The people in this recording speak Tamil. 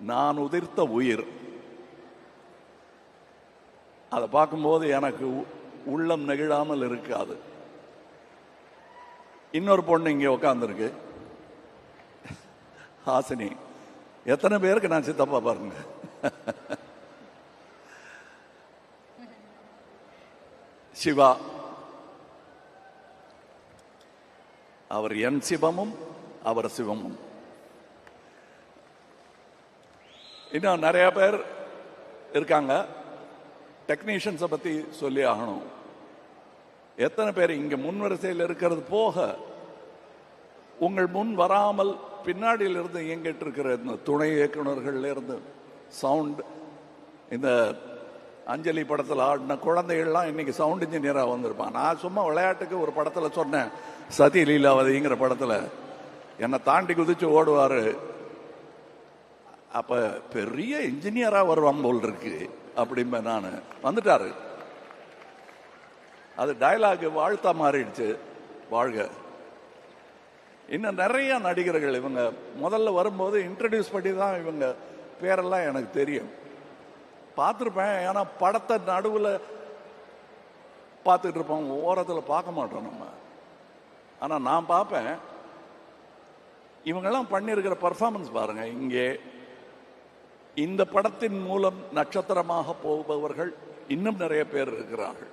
நான் உதிர்த்த உயிர். அதை பார்க்கும்போது எனக்கு உ- உள்ளம் நெகிழாமல் இருக்காது. இன்னொரு பொண்ணு இங்கே உட்காந்துருக்கு ஹாசினி எத்தனை பேருக்கு நான் சித்தப்பா பாருங்க. சிவா அவர் என் சிவமும் அவர் சிவமும். இன்னும் நிறைய பேர் இருக்காங்க. டெக்னீஷியன்ஸை பற்றி சொல்லி ஆகணும். எத்தனை பேர் இங்கே முன் வரிசையில் இருக்கிறது போக உங்கள் முன் வராமல் பின்னாடியில் இருந்து இயங்கிட்டு இருக்கிற இந்த துணை இயக்குனர்கள்ல இருந்து சவுண்ட் இந்த அஞ்சலி படத்தில் ஆடின குழந்தைகள்லாம் இன்னைக்கு சவுண்ட் இன்ஜினியராக வந்திருப்பான் நான் சும்மா விளையாட்டுக்கு ஒரு படத்தில் சொன்னேன் சதி லீலாவதிங்கிற படத்தில். என்னை தாண்டி குதிச்சு ஓடுவார் அப்ப பெரிய இன்ஜினியரா வருவாங்க போல் இருக்கு அப்படிம்பேன் நான். வந்துட்டாரு. அது டயலாக் வாழ்த்தா மாறிடுச்சு. வாழ்க. இன்னும் நிறைய நடிகர்கள் இவங்க முதல்ல வரும்போது இன்ட்ரடியூஸ் பண்ணி தான் இவங்க பேரெல்லாம் எனக்கு தெரியும். பார்த்துருப்பேன் ஏன்னா படத்தை நடுவில் பார்த்துட்டு இருப்போம் ஓரத்தில் பார்க்க மாட்டோம் நம்ம. ஆனால் நான் பார்ப்பேன். இவங்கெல்லாம் பண்ணியிருக்கிற பர்ஃபார்மன்ஸ் பாருங்கள் இங்கே. இந்த படத்தின் மூலம் நட்சத்திரமாக போபவர்கள் இன்னும் நிறைய பேர் இருக்கிறார்கள்.